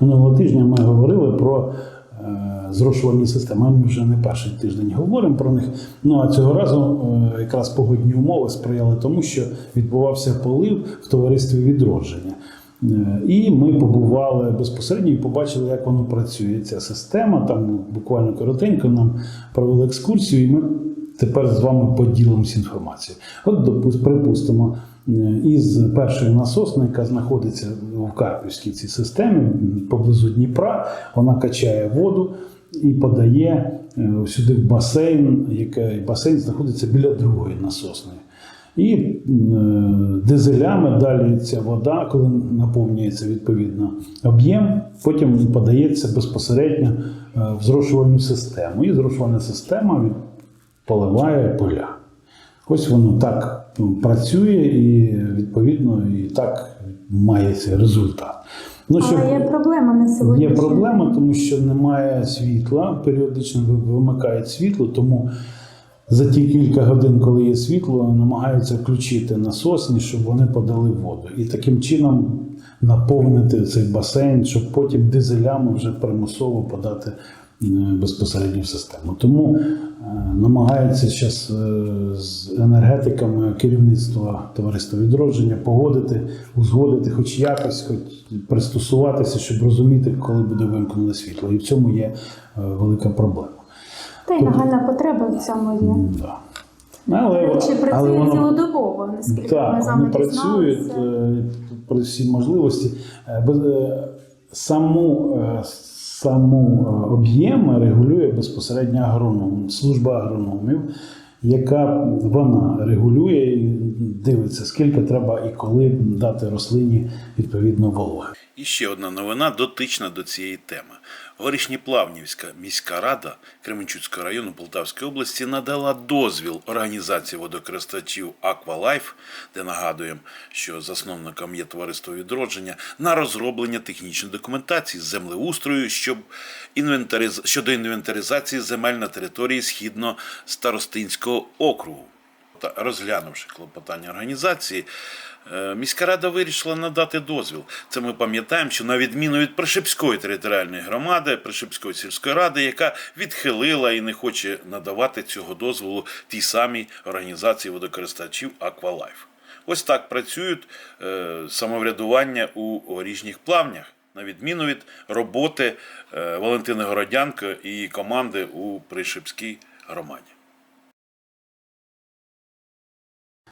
Минулого тижня ми говорили про е, зрошувальні системи. Ми вже не перший тиждень говоримо про них. Ну а цього разу е, якраз погодні умови сприяли тому, що відбувався полив в товаристві відродження. Е, І ми побували безпосередньо і побачили, як воно працює. Ця система. Там буквально коротенько нам провели екскурсію, і ми тепер з вами поділимося інформацією. От, припустимо, із першої насосної, яка знаходиться в Карпівській цій системі поблизу Дніпра, вона качає воду і подає е, сюди в басейн, який басейн знаходиться біля другої насосної. І е, дизелями далі ця вода, коли наповнюється відповідно об'єм, потім подається безпосередньо е, в зрошувальну систему. І зрошувальна система поливає поля. Ось воно так працює і відповідно і так має цей результат. Ну, щоб- Але є проблема на сьогодні. Є проблема, тому що немає світла, періодично вимикають світло, тому за ті кілька годин, коли є світло, намагаються включити насосні, щоб вони подали воду. І таким чином наповнити цей басейн, щоб потім дизелями вже примусово подати безпосередньо в систему. Тому е, намагаються зараз з енергетиками керівництва товариства відродження погодити, узгодити, хоч якось, хоч пристосуватися, щоб розуміти, коли буде вимкнене світло. І в цьому є е, велика проблема. Та й нагальна потреба в цьому є. Да. Але, речі, але працює воно- цілодобово, наскільки ми з вами працюють е, при всій можливості. Е, без- е, Саму, е, саму е, об'єм регулює безпосередньо агроном, служба агрономів, яка вона регулює і дивиться, скільки треба і коли дати рослині відповідно вологи. І ще одна новина дотична до цієї теми. Горішнєплавнівська міська рада Кременчуцького району Полтавської області надала дозвіл організації водокористувачів Аквалайф, де нагадуємо, що засновником є товариство відродження, на розроблення технічної документації з землеустрою, щоб інвентариз... щодо інвентаризації земель на території східно-старостинського округу. Розглянувши клопотання організації, е, міська рада вирішила надати дозвіл. Це ми пам'ятаємо, що на відміну від Пришипської територіальної громади, Пришипської сільської ради, яка відхилила і не хоче надавати цього дозволу тій самій організації водокористувачів Аквалайф. Ось так працюють е, самоврядування у горішніх плавнях, на відміну від роботи е, Валентини Городянко і команди у Пришипській громаді.